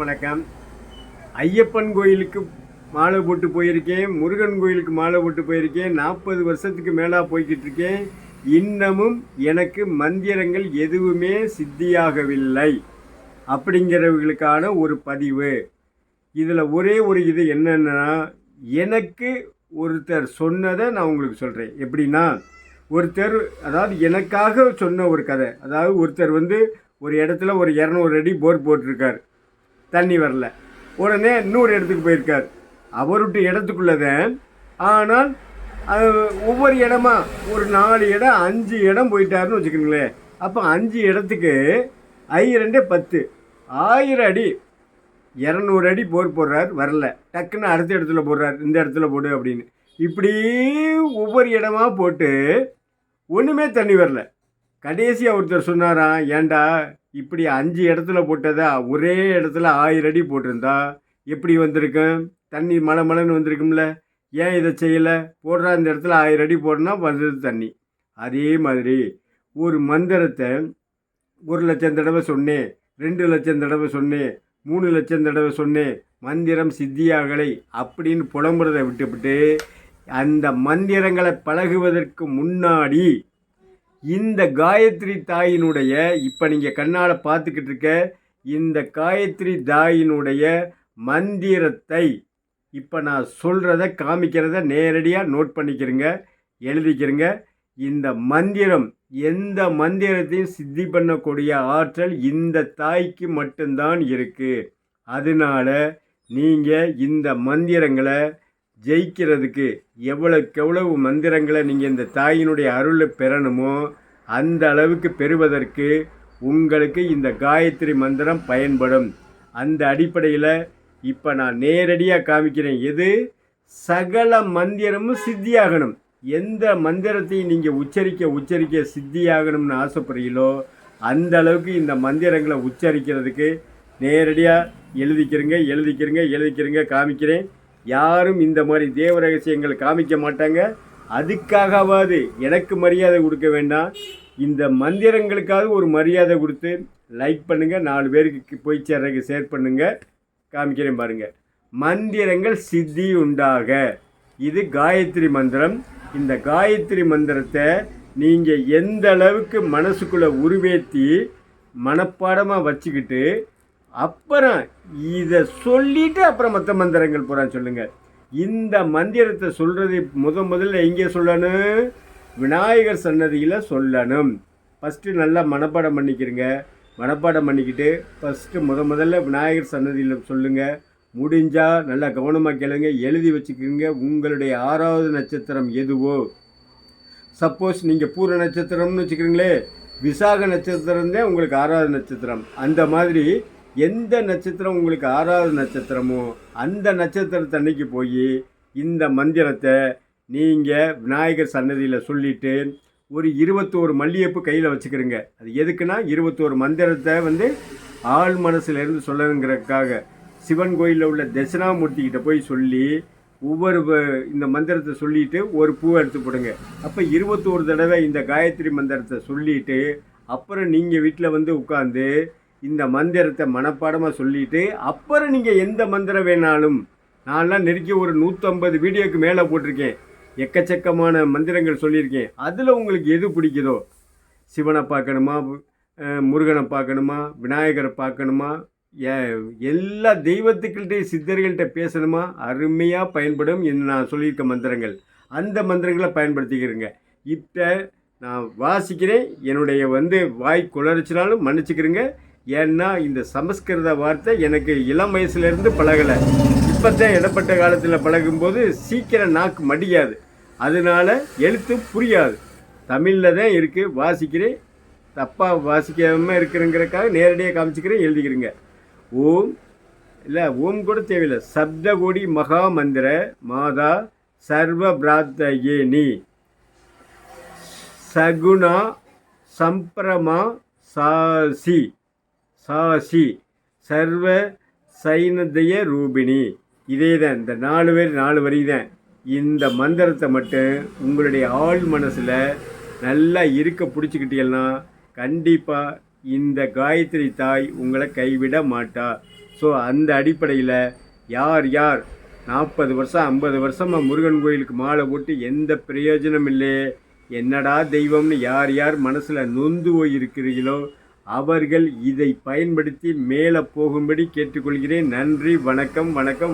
அனைவருக்கும் வணக்கம். ஐயப்பன் கோயிலுக்கு மாலை போட்டு போயிருக்கேன் முருகன் கோயிலுக்கு மாலை போட்டு போயிருக்கேன் நாற்பது வருஷத்துக்கு மேலாக போய்கிட்டு இருக்கேன். இன்னமும் எனக்கு மந்திரங்கள் எதுவுமே சித்தியாகவில்லை அப்படிங்கிறவர்களுக்கான ஒரு பதிவு. இதில் ஒரே ஒரு இது என்னென்னா எனக்கு ஒருத்தர் சொன்னதை நான் உங்களுக்கு சொல்கிறேன் எப்படின்னா ஒருத்தர் அதாவது எனக்காக சொன்ன ஒரு கதை. அதாவது ஒருத்தர் வந்து ஒரு இடத்துல ஒரு இரநூறு அடி போர் போட்டிருக்கார். தண்ணி வரல. உடனே இன்னொரு இடத்துக்கு போயிருக்கார். அவருட்டு இடத்துக்குள்ளதே ஆனால் அது ஒவ்வொரு இடமா ஒரு நாலு இடம் அஞ்சு இடம் போயிட்டாருன்னு வச்சுக்கோங்களேன். அப்போ அஞ்சு இடத்துக்கு ஐ ரெண்டே பத்து. ஆயிரம் அடி இரநூறு அடி போர் போடுறார் வரல. டக்குன்னு அடுத்த இடத்துல போடுறார் இந்த இடத்துல போடு அப்படின்னு. இப்படி ஒவ்வொரு இடமா போட்டு ஒன்றுமே தண்ணி வரல. கடைசியாக ஒருத்தர் சொன்னாராம் ஏன்டா இப்படி அஞ்சு இடத்துல போட்டதா? ஒரே இடத்துல ஆயிரம் அடி போட்டிருந்தா எப்படி வந்திருக்கும் தண்ணி மழை மழைன்னு வந்திருக்கும்ல. ஏன் இதை செய்யலை? போடுறா அந்த இடத்துல ஆயிரம் அடி போடனா வந்தது தண்ணி. அதே மாதிரி ஒரு மந்திரத்தை ஒரு லட்சம் தடவை சொன்னேன் ரெண்டு லட்சம் தடவை சொன்னேன் மூணு லட்சம் தடவை சொன்னேன். மந்திரம் சித்தியாகலை அப்படின்னு புலம்புறதை விட்டுவிட்டு அந்த மந்திரங்களை பழகுவதற்கு முன்னாடி இந்த காயத்ரி தாயினுடைய இப்போ நீங்கள் கண்ணால் பார்த்துக்கிட்டு இருக்க இந்த காயத்ரி தாயினுடைய மந்திரத்தை இப்போ நான் சொல்கிறத காமிக்கிறத நேரடியாக நோட் பண்ணிக்கிறங்க எழுதிக்கிறங்க. இந்த மந்திரம் எந்த மந்திரத்தையும் சித்தி பண்ணக்கூடிய ஆற்றல் இந்த தாய்க்கு மட்டும்தான் இருக்குது அதனால நீங்கள் இந்த மந்திரங்களை ஜெயிக்கிறதுக்கு எவ்வளோக்கு எவ்வளவு மந்திரங்களை நீங்கள் இந்த தாயினுடைய அருளை பெறணுமோ அந்த அளவுக்கு பெறுவதற்கு உங்களுக்கு இந்த காயத்ரி மந்திரம் பயன்படும். அந்த அடிப்படையில் இப்போ நான் நேரடியாக காமிக்கிறேன். எது? சகல மந்திரமும் சித்தியாகணும். எந்த மந்திரத்தையும் நீங்கள் உச்சரிக்க உச்சரிக்க சித்தியாகணும்னு ஆசைப்படுறீங்களோ அந்த அளவுக்கு இந்த மந்திரங்களை உச்சரிக்கிறதுக்கு நேரடியாக எழுதிக்கிறங்க எழுதிக்கிறங்க எழுதிக்கிறங்க காமிக்கிறேன். யாரும் இந்த மாதிரி தேவ ரகசியங்கள் காமிக்க மாட்டாங்க. அதுக்காகவாது எனக்கு மரியாதை கொடுக்க வேண்டாம். இந்த மந்திரங்களுக்காவது ஒரு மரியாதை கொடுத்து லைக் பண்ணுங்கள் நாலு பேருக்கு போய் சேர்றதுக்கு ஷேர் பண்ணுங்கள் காமிக்கிறேன் பாருங்கள் மந்திரங்கள் சித்தி உண்டாக. இது காயத்ரி மந்திரம். இந்த காயத்ரி மந்திரத்தை நீங்கள் எந்த அளவுக்கு மனசுக்குள்ளே உருவேற்றி மனப்பாடமாக வச்சுக்கிட்டு அப்புறம் இதை சொல்லிட்டு அப்புறம் மற்ற மந்திரங்கள் பூரா சொல்லுங்கள் இந்த மந்திரத்தை சொல்கிறது முத முதல்ல எங்கே சொல்லணும்? விநாயகர் சன்னதியில் சொல்லணும். ஃபஸ்ட்டு நல்லா மனப்பாடம் பண்ணிக்கிறங்க. மனப்பாடம் பண்ணிக்கிட்டு ஃபஸ்ட்டு முத முதல்ல விநாயகர் சன்னதியில் சொல்லுங்கள் முடிஞ்சால் நல்லா கவனமாக கேளுங்க. எழுதி வச்சுக்கோங்க. உங்களுடைய ஆறாவது நட்சத்திரம் எதுவோ? சப்போஸ் நீங்கள் பூர நட்சத்திரம்னு வச்சுக்கிறீங்களே விசாக நட்சத்திரம் தான் உங்களுக்கு ஆறாவது நட்சத்திரம். அந்த மாதிரி எந்த நட்சத்திரம் உங்களுக்கு ஆறாவது நட்சத்திரமோ அந்த நட்சத்திரத்தன்னைக்கு போய் இந்த மந்திரத்தை நீங்கள் விநாயகர் சன்னதியில் சொல்லிவிட்டு ஒரு இருபத்தோரு மல்லிகைப்பூ கையில் வச்சுக்கிறீங்க அது எதுக்குன்னா இருபத்தோரு மந்திரத்தை வந்து ஆள் மனசுலேருந்து சொல்லணுங்கிறதுக்காக. சிவன் கோயிலில் உள்ள தட்சிணாமூர்த்திக்கிட்ட போய் சொல்லி ஒவ்வொரு இந்த மந்திரத்தை சொல்லிட்டு ஒரு பூ எடுத்து போடுங்க. அப்போ இருபத்தோரு தடவை இந்த காயத்ரி மந்திரத்தை சொல்லிட்டு அப்புறம் நீங்கள் வீட்டில் வந்து உட்காந்து இந்த மந்திரத்தை மனப்பாடமாக சொல்லிட்டு அப்புறம் நீங்கள் எந்த மந்திரம் வேணாலும் நான்லாம் நெருக்கி ஒரு நூற்றம்பது வீடியோக்கு மேலே போட்டிருக்கேன். எக்கச்சக்கமான மந்திரங்கள் சொல்லியிருக்கேன். அதில் உங்களுக்கு எது பிடிக்குதோ? சிவனை பார்க்கணுமா? முருகனை பார்க்கணுமா? விநாயகரை பார்க்கணுமா? எல்லா தெய்வத்துக்கள்கிட்டையும் சித்தர்கள்ட்ட பேசணுமா? அருமையாக பயன்படும் என்று நான் சொல்லியிருக்க மந்திரங்கள். அந்த மந்திரங்களை பயன்படுத்திக்கிறேங்க. இப்போ நான் வாசிக்கிறேன். என்னுடைய வந்து வாய் குளறிச்சினாலும் மன்னிச்சுக்கிறேங்க. ஏன்னா இந்த சமஸ்கிருத வார்த்தை எனக்கு இளம் வயசுலேருந்து பழகலை. இப்போ தான் இடப்பட்ட காலத்தில் பழகும்போது சீக்கிரம் நாக்கு மடியாது. அதனால எழுத்து புரியாது. தமிழில் தான் இருக்குது வாசிக்கிறேன். தப்பாக வாசிக்காமல் இருக்கிறங்கிறக்காக நேரடியாக காமிச்சிக்கிறேன் எழுதிக்கிறேங்க. ஓம் இல்லை ஓம் கூட தேவையில்லை. சப்தகோடி மகா மந்திர மாதா சர்வ பிராத்தயேனி சகுணா சம்பிரமா சாசி. சாசி சர்வ சைனதய ரூபிணி. இதே தான் இந்த நாலு பேர் நாலு வரி தான் இந்த மந்திரத்தை மட்டும் உங்களுடைய ஆழ் மனசில் நல்லா இருக்க பிடிச்சிக்கிட்டீங்கன்னா கண்டிப்பாக இந்த காயத்ரி தாய் உங்களை கைவிட மாட்டா. ஸோ அந்த அடிப்படையில் யார் யார் நாற்பது வருஷம் ஐம்பது வருஷமாக முருகன் கோயிலுக்கு மாலை போட்டு எந்த பிரயோஜனம் இல்லையே. என்னடா தெய்வம்னு யார் யார் மனசில் நொந்து போயிருக்கிறீர்களோ அவர்கள் இதை பயன்படுத்தி மேலே போகும்படி கேட்டுக்கொள்கிறேன். நன்றி வணக்கம் வணக்கம்.